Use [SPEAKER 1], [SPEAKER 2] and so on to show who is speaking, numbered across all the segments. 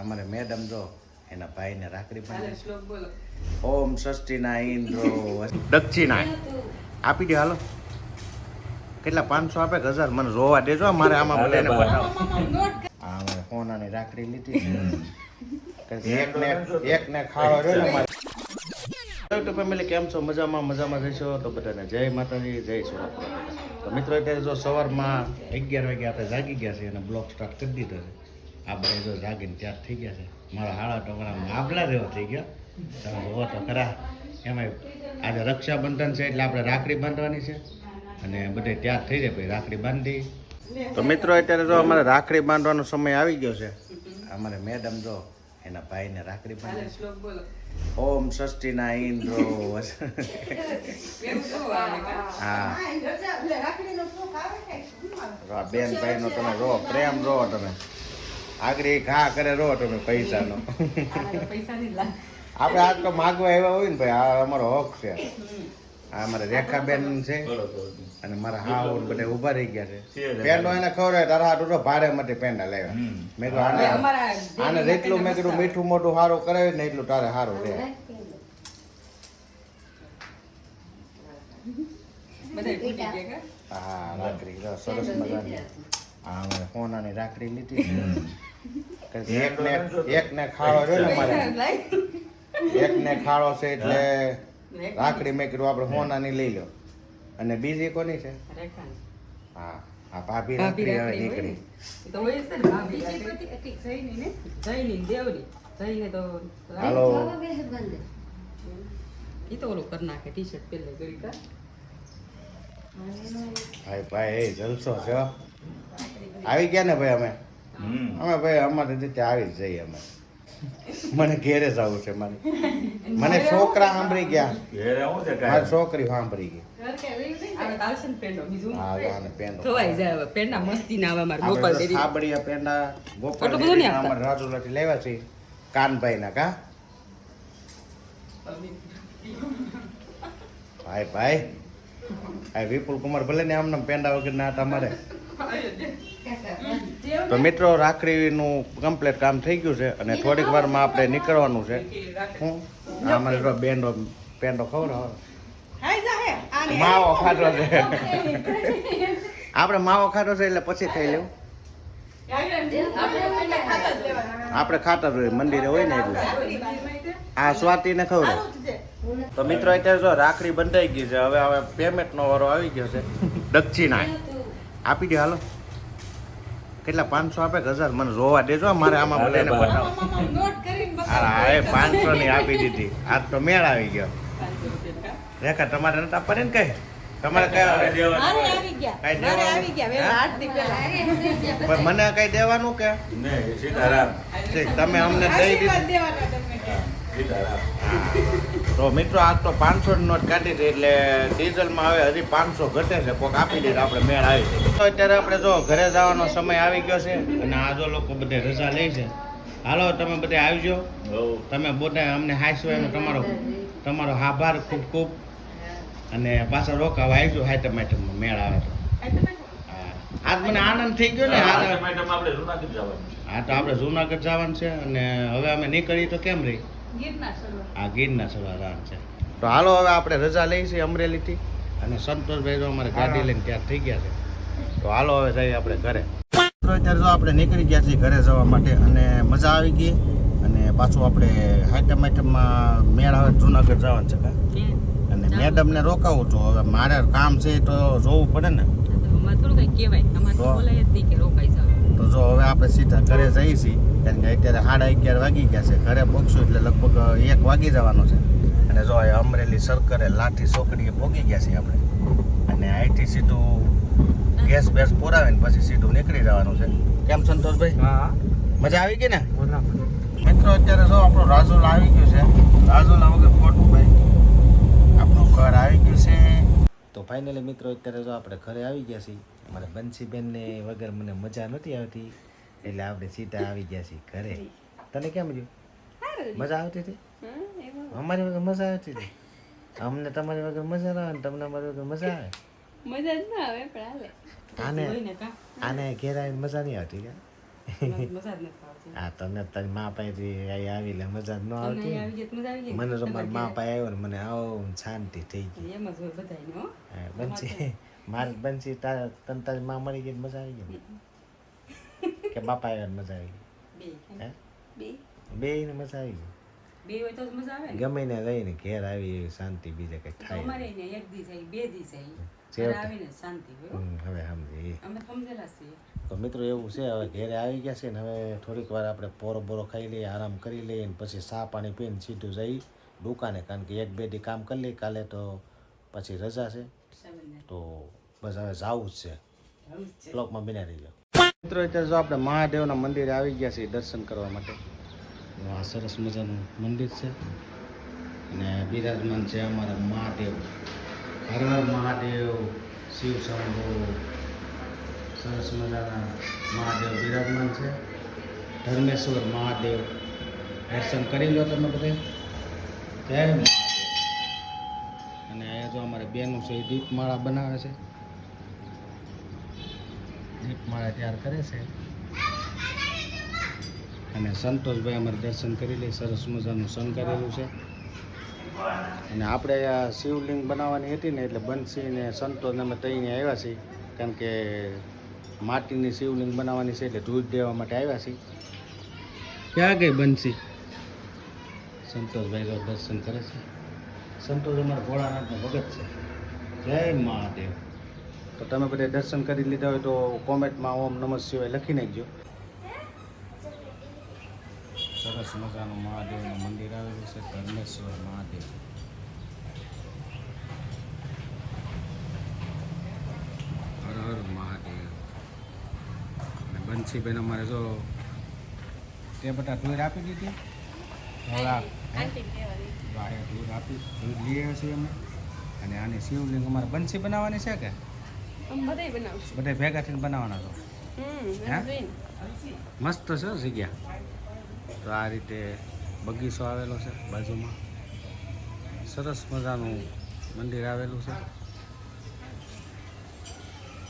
[SPEAKER 1] અમારે મેડમ જો એના ભાઈને રાખડી
[SPEAKER 2] પણ
[SPEAKER 1] બાંધે.
[SPEAKER 2] શ્લોક
[SPEAKER 1] ઓમ ષષ્ઠીના ઇન્દ્રો. દક્ષિણા આપી દો હાલો. કેટલા પાંચસો આપે કે હજાર? મને જોવા દેજો મારે આમાં બધાને બતાવો. હા અમારે સોનાની રાખડી લીધી એકને એક ને એક ખાવા રહ્યો ને મારે તો ફેમિલી કેમ છો? મજામાં મજામાં જઈશો? તો બધાને જય માતાજી જય સુરત તો મિત્રો અત્યારે જો સવારમાં અગિયાર વાગે આપણે જાગી ગયા છે અને બ્લોક સ્ટાર્ટ કરી દીધો છે. આપણે જો જાગીને ત્યાર થઈ ગયા છે. મારા હાળા ટોકરા આબલા જેવો થઈ ગયો. તમે જોવો તો ખરા એમાં આજે રક્ષાબંધન છે એટલે આપણે રાખડી બાંધવાની છે. અને બધે તૈયાર થઈ જાય પછી રાખડી બાંધી. તો મિત્રો અત્યારે જો અમારે રાખડી બાંધવાનો સમય આવી ગયો છે. અમારે મેડમ જો એના ભાઈને રાખડી બાંધે
[SPEAKER 2] ઓમ બોલો.
[SPEAKER 1] ઓમ ષષ્ઠીના ઇન્દ્રો? હા. રો બેન ભાઈ નો તમે રો પ્રેમ રો તમે. આગળ ઘા કરે રો તમે પૈસાનો.
[SPEAKER 2] પૈસાની લાગ
[SPEAKER 1] આપણે આજ તો માગવા આવ્યા હોય ને ભાઈ આ અમારો હક છે. આ અમારે રેખાબેન છે અને મારા હાવ બધા ઊભા રહી ગયા છે. પેન્ડો એને ખબર તારા હાટું તો ભાડે માટે પેન્ડા લાવ્યા મેં કીધું આને આને જેટલું મેં કીધું મીઠું મોટું સારું કરાવે ને એટલું તારે સારું રહે? હા રાખડી સરસ મજાની. હા અમે સોનાની રાખડી લીધી. છે એક ને એક ને ખાડો રહ્યો ને મારે.
[SPEAKER 2] પૈસા લાય.
[SPEAKER 1] એક ને ખાડો છે એટલે રાખડી મેં કીધું આપણે સોનાની લઈ લો. અને બીજી કોની છે. હા આ ભાભી રાખડી હવે નીકળી.
[SPEAKER 2] એ તો ઓલું કરી નાખે ટી શર્ટ પહેલે ગળી કા?
[SPEAKER 1] ભાઈ ભાઈ એ જલસો છે આવી ગયા ને ભાઈ અમે? અમે ભાઈ અમારે રીતે આવી જ જઈએ અમે. મને ઘેરે જવું છે મારે. મને છોકરા સાંભળી ગયા. મારી છોકરી સાંભળી ગઈ.
[SPEAKER 2] આવે તો આવશે ને પેંડો બીજું?
[SPEAKER 1] હા જો આને પેંડો.
[SPEAKER 2] ખવાઈ જાય હવે પેંડા મસ્તી ના આવે મારે
[SPEAKER 1] આપણે
[SPEAKER 2] ગોપાલ
[SPEAKER 1] તો
[SPEAKER 2] ડેરી
[SPEAKER 1] સાબડિયા પેંડા ગોપાલ
[SPEAKER 2] એટલું બધું નહીં
[SPEAKER 1] ડેરીના
[SPEAKER 2] આપતા?
[SPEAKER 1] અમારે રાજુલાથી લેવા છે. કાનભાઈ ના કા? ભાઈ ભાઈ ભાઈ વિપુલ કુમાર ભલે ને આમ પેંડા વગર ના તમારે તો મિત્રો રાખડીનું કમ્પ્લીટ કામ થઈ ગયું છે અને થોડીક વારમાં આપણે નીકળવાનું છે. હું? અમારે બેન્ડો પેન્ડો ખબર ખવડાવો માવો ખાધો છે. આપણે માવો ખાધો છે એટલે પછી ખાઈ લેવું આપણે ખાતા જ હોય મંદિરે હોય ને એટલે. આ સ્વાતિને ખબર તો મિત્રો અત્યારે જો રાખડી બંધાઈ ગઈ છે. હવે હવે પેમેન્ટ નો વારો આવી ગયો છે. દક્ષિણા આપી દો હાલો. કેટલા પાંચસો આપે કે હજાર? મને જોવા દેજો મારે આમાં બધાને બતાવો. હા એ પાંચસો ની આપી દીધી. આજ તો મેળ આવી ગયો. રેખા તમારે નથી આપવાની ને કઈ? તમારે કઈ કઈ દેવાનું? પણ મને કઈ દેવાનું કે? તમે અમને દઈ દીધું. તો મિત્રો આજ તો પાંચસો નોટ કાઢી છે એટલે ડીઝલમાં હવે હજી પાંચસો ઘટે છે. કોક આપી દે આપણે મેળ આવી છે તો અત્યારે આપણે જો ઘરે જવાનો સમય આવી ગયો છે અને આ જો લોકો બધે રજા લે છે. હાલો તમે બધે આવજો. તમે બધા અમને હાઈસો એનો તમારો તમારો આભાર ખૂબ ખૂબ. અને પાછા રોકાવા આવજો હાઈટમ આઈટમમાં મેળ આવે તો. આજ મને આનંદ થઈ ગયો ને. હા તો આપણે જુનાગઢ જવાનું છે અને હવે અમે નીકળીએ તો કેમ રહી? આ ગીરના સવાર રાણ છે. તો હાલો હવે આપણે રજા લઈ છીએ અમરેલીથી. અને સંતોષભાઈ જો અમારે ગાડી લઈને ત્યાં થઈ ગયા છે. તો હાલો હવે જઈએ આપણે ઘરે. તો અત્યારે જો આપણે નીકળી ગયા છીએ ઘરે જવા માટે અને મજા આવી ગઈ. અને પાછું આપણે આઈટમ આઈટમમાં મેળ આવે જુનાગઢ જવાનું છે કા? અને મેડમને રોકાવું છું હવે મારે કામ છે તો જોવું પડે ને.
[SPEAKER 2] થોડું કઈ કહેવાય. અમારે તો
[SPEAKER 1] તો?
[SPEAKER 2] બોલાય જ નહીં કે રોકાઈ જાવ
[SPEAKER 1] તો જો હવે આપણે સીધા ઘરે જઈએ છીએ. કારણ કે અત્યારે સાડા અગિયાર વાગી ગયા છે. ઘરે પહોંચશું એટલે લગભગ એક વાગી જવાનો છે. અને જો એ અમરેલી સરકારે લાઠી ચોકડીએ પહોંચી ગયા છીએ આપણે. અને અહીંથી સીધું ગેસ બેસ પુરાવીને પછી સીધું નીકળી જવાનું છે. કેમ સંતોષભાઈ?
[SPEAKER 2] હા.
[SPEAKER 1] મજા આવી ગઈ ને? મિત્રો અત્યારે જો આપણું રાજુલ આવી ગયું છે. રાજુલ વગર ખોટું ભાઈ આપણું ઘર આવી ગયું છે. તો ફાઇનલી મિત્રો અત્યારે જો આપણે ઘરે આવી ગયા છીએ. મારા બંસીબેનને વગર મને મજા નથી આવતી. એટલે આપણે સીધા આવી ગયા છીએ ઘરે. તને કેમ રહ્યું મજા આવતી હતી? અમારી વગર મજા આવતી હતી. અમને તમારી વગર મજા ના આવે ને તમને અમારી વગર મજા આવે.
[SPEAKER 3] મજા જ ના આવે પણ હાલે.
[SPEAKER 1] આને
[SPEAKER 2] હોય ને કા?
[SPEAKER 1] આને ઘેર આવીને મજા નહીં આવતી કે? હા તને તારી મા અહીં આવી એટલે મજા ન આવતી મને તો મારા મા પાસે આવ્યો ને મને આવો શાંતિ થઈ ગઈ.
[SPEAKER 2] એમ જ હોય બધાયને હો.
[SPEAKER 1] હા, મારે બનશે તારે તને તારી મા મળી ગઈ મજા આવી ગઈ. કે બાપા ને મજા આવી હે
[SPEAKER 2] બે
[SPEAKER 1] ને મજા આવી
[SPEAKER 2] બે હોય તો મજા આવે
[SPEAKER 1] ગમે ને લઈને ઘેર આવી એવી શાંતિ બીજે કઈ થાય
[SPEAKER 2] અમારે ને એક દી જાય બે દી જાય આવીને શાંતિ
[SPEAKER 1] હવે સમજી
[SPEAKER 2] અમે સમજેલા છીએ
[SPEAKER 1] તો મિત્રો એવું છે હવે ઘેરે આવી ગયા છે ને હવે થોડીક વાર આપણે પોરો બોરો ખાઈ લઈએ આરામ કરી લઈએ ને પછી સા પાણી પીને સીધું જઈ દુકાને કારણ કે એક બે દી કામ કરી લઈએ કાલે તો પછી રજા છે તો બસ હવે જવું જ છે
[SPEAKER 2] આવું જ છે
[SPEAKER 1] બ્લોકમાં બિના રહી જાઓ મિત્રો, અત્યારે જો આપણે મહાદેવના મંદિરે આવી ગયા છીએ દર્શન કરવા માટે. આ સરસ મજાનું મંદિર છે. અને બિરાજમાન છે અમારા મહાદેવ. હર હર મહાદેવ, શિવ શંભુ. સરસ મજાના મહાદેવ બિરાજમાન છે. ધર્મેશ્વર મહાદેવ. દર્શન કરી લો તમે બધે. જય અને અહીંયા જો અમારે બેનું છે દીપમાળા બનાવે છે. દીપમાળા તૈયાર કરે છે. અને સંતોષભાઈ અમારે દર્શન કરી લે, સરસ મજાનું શણગારેલું છે. અને આપણે આ શિવલિંગ બનાવવાની હતી ને એટલે બંસીને સંતોષ અમે તઈને આવ્યા છીએ કારણ કે માટીની શિવલિંગ બનાવવાની છે એટલે દૂધ દેવા માટે આવ્યા છીએ. ક્યાં ગઈ બંસી? સંતોષભાઈ દર્શન કરે છે. સંતોષ અમારા ભોળાનાથનો ભગત છે. જય મહાદેવ. તો તમે બધા દર્શન કરી લીધા હોય તો કોમેન્ટમાં ઓમ નમઃ શિવાય લખી નાખજો. સરસ મજાનું મહાદેવનું મંદિર આવેલું છે ધર્મેશ્વર મહાદેવ. હર હર મહાદેવ. અને બંસીબેન અમારે જો તે બધા ટૂર આપી દીધી. થોડા વારે દૂધ આપી ધૂર લઈ આવ્યા છીએ અમે. અને આની શિવલિંગ અમારે બંસી બનાવવાની છે કે? બધા ભેગા થઈને બનાવવાના છો? હે? મસ્ત છે જગ્યા. તો આ રીતે બગીચો આવેલો છે બાજુમાં. સરસ મજાનું મંદિર આવેલું છે.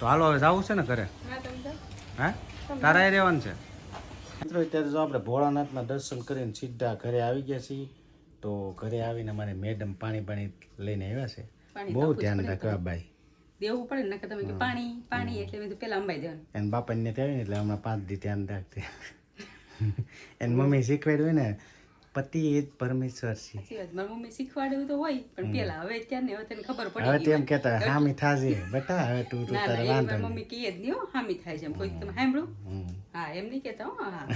[SPEAKER 1] તો હાલો હવે જવું છે ને ઘરે?
[SPEAKER 2] હા
[SPEAKER 1] હે? તારા રહેવાનું છે? મિત્રો અત્યારે જો આપણે ભોળાનાથના દર્શન કરીને સીધા ઘરે આવી ગયા છીએ તો ઘરે આવીને અમારે મેડમ પાણી પાણી લઈને આવ્યા છે. બહુ ધ્યાન રાખવા બાઈ.
[SPEAKER 2] દેવું પડે ને નકર તમે કે પાણી પાણી એટલે મેં પેલા અંબાઈ દેવાનું.
[SPEAKER 1] એને બાપાને ત્યાં એટલે હમણાં પાંચ દી ધ્યાન રાખતી એને મમ્મી શીખવાડ્યું હોય ને પતિ એ જ પરમેશ્વર છે.
[SPEAKER 2] મારી મમ્મી શીખવાડ્યું તો હોય પણ પેલા હવે ત્યાં ને હવે તને ખબર
[SPEAKER 1] હવે
[SPEAKER 2] પડી
[SPEAKER 1] તેમ કહેતા હામી થાજે બેટા હવે તું તું તારે વાંધો
[SPEAKER 2] મમ્મી કહે જ નહીં હામી થાય છે એમ. કોઈ તમે સાંભળ્યું હા એમ નહીં કહેતા હો હા.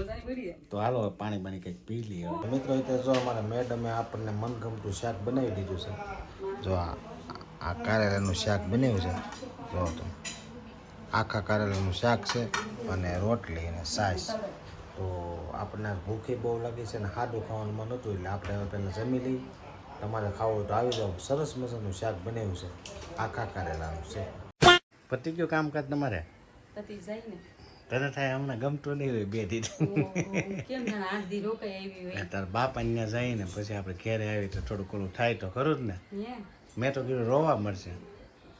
[SPEAKER 2] તો
[SPEAKER 1] હાલો પાણી પાણી કંઈક પી લઈએ. મિત્રો જો અમારા મેડમે આપણને મનગમતું શાક બનાવી દીધું છે. જો આ આ કારેલાનું શાક બનાવ્યું છે. જો તમે આખા કારેલાનું શાક છે અને રોટલી અને સાસ. તો આપણને ભૂખી બહુ લાગી છે અને સાદું ખાવાનું મન હતું એટલે આપણે હવે પહેલાં જમી લઈ તમારે ખાવું હોય તો આવી જાઓ. સરસ મજાનું શાક બનાવ્યું છે. આખા કારેલાનું છે. પતી ગયું કામકાજ તમારે?
[SPEAKER 2] પતિ જાય ને.
[SPEAKER 1] તને થાય હમણાં ગમતું નહીં હોય બે
[SPEAKER 2] દી.
[SPEAKER 1] તાર બાપ અહીંયા જાય ને પછી આપણે ઘેરે આવી તો થોડું ઘણું થાય તો ખરું જ ને. મેં તો કીધું રોવા મળશે.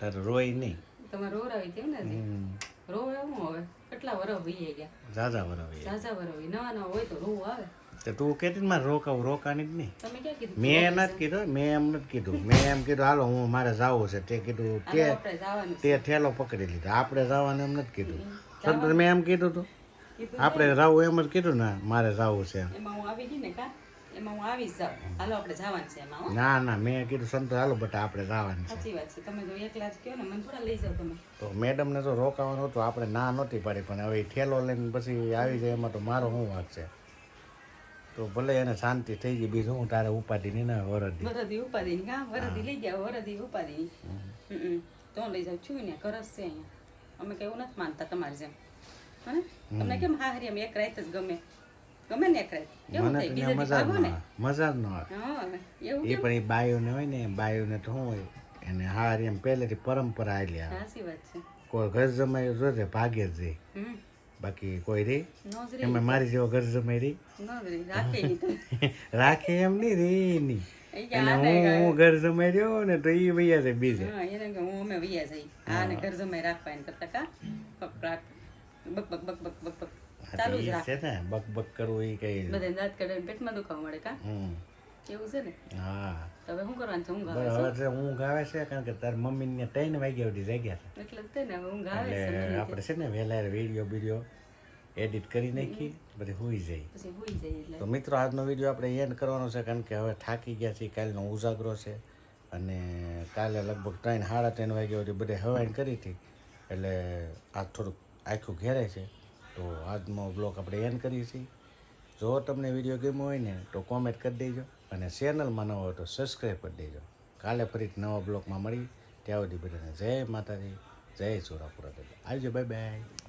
[SPEAKER 1] તારે રોય નહીં.
[SPEAKER 2] તમે રોરાવી તેમ ને રોવે હું હવે? કેટલા વરસ વહી ગયા?
[SPEAKER 1] ઝાઝા વરાવી
[SPEAKER 2] ઝાઝા વરસ હોય નવા નવા હોય તો રોવું આવે.
[SPEAKER 1] તો તું કેતી મારે રોકાવું રોકાની જ નહીં.
[SPEAKER 2] તમે ક્યાં કીધું?
[SPEAKER 1] મેં નથી કીધું મેં એમ નથી કીધું. મેં એમ કીધું હાલો હું મારે જાવું છે. તે કીધું તે. તે ઠેલો પકડી લીધો. આપણે જવાનું એમ નથી કીધું. સંત મેં એમ કીધું તું. આપણે જાવું એમ જ કીધું ને મારે જાવું છે. એમ.
[SPEAKER 2] હું આવી ગઈ ને કા? એમાં હું આવી જાઉં હાલો આપણે જવાનું છે એમાં
[SPEAKER 1] ના ના મેં કીધું સંતો હાલો બટા આપણે જવાનું છે.
[SPEAKER 2] સાચી વાત છે. તમે તો એકલા જ કહો ને મને થોડા લઈ જાઓ તમે.
[SPEAKER 1] તો મેડમને તો રોકાવાનું હતું આપણે ના નહોતી પાડી પણ હવે ઠેલો લઈને પછી આવી જાય એમાં તો મારો શું વાંક છે? તો ભલે એને શાંતિ થઈ ગઈ બીજું હું તારે ઉપાધિ નહીં ના વરદી.
[SPEAKER 2] વરદી ઉપાધિ ની હા વરદી લઈ ગયા વરદી ઉપાધિ તો લઈ જાઉં. છું ને કરસ છે અહીંયા. અમે કેવું નથી માનતા તમારી જેમ. તમને કેમ હાહરી એમ એક રાત જ ગમે. ગમે ને એક રાત
[SPEAKER 1] મને
[SPEAKER 2] થાય?
[SPEAKER 1] તો ત્યાં મજા ન? આવે મજા જ ન આવે. એ પણ એ બાયુને હોય ને બાયુને તો શું હોય? એને હાર એમ પહેલેથી પરંપરા આવેલી આવે.
[SPEAKER 2] સાચી વાત છે.
[SPEAKER 1] કોઈ ઘર જમાઈ જોજે ભાગે જ
[SPEAKER 2] હમ.
[SPEAKER 1] બાકી કોઈ
[SPEAKER 2] રે?
[SPEAKER 1] એમાં મારી જેવો ઘર જમાઈ
[SPEAKER 2] રે? રાખે
[SPEAKER 1] એમ નહીં રે
[SPEAKER 2] એની.
[SPEAKER 1] અને હું હું ઘર જમાઈ રહ્યો ને તો એ વૈયા છે બીજે.
[SPEAKER 2] એને હું અમે વૈયા જઈ. આ ઘર જમાઈ રાખવા એને કરતા કા? બક બક બક બક બક. ચાલુ જ રાખ.
[SPEAKER 1] છે ને બક બક કરવું એ કઈ
[SPEAKER 2] બધાને દાંત કાઢે પેટમાં દુખાવા મળે કા? એવું છે ને?
[SPEAKER 1] હા.
[SPEAKER 2] હવે શું કરવાનું છે ઊંઘ આવે
[SPEAKER 1] બરાબર હવે ઊંઘ આવે છે કારણ કે તાર મમ્મીને ત્રણ વાગ્યા સુધી જાગ્યા
[SPEAKER 2] છે. એટલે તે ને ઊંઘ આવે
[SPEAKER 1] છે આપણે ને વહેલા વીડિયો બીડીયો એડિટ કરી નાખી બધી
[SPEAKER 2] પછી હોઈ જાય.
[SPEAKER 1] તો મિત્રો આજનો વીડિયો આપણે એન્ડ કરવાનો છે કારણ કે હવે થાકી ગયા છીએ કાલનો ઉજાગરો છે અને કાલે લગભગ ત્રણ સાડા ત્રણ વાગ્યા સુધી બધે હવાઈન કરી હતી. એટલે આ થોડુંક આખું ઘેરે છે. તો આજનો બ્લોગ આપણે એન્ડ કરીએ છીએ. જો તમને વીડિયો ગમ્યો હોય ને, તો કોમેન્ટ કરી દેજો અને ચેનલમાં ન હોય તો સબસ્ક્રાઈબ કરી દેજો. કાલે ફરીથી નવા બ્લોગમાં મળી ત્યાં સુધી બધાને જય માતાજી, જય ચોરાપુરા આવજો બાય બાય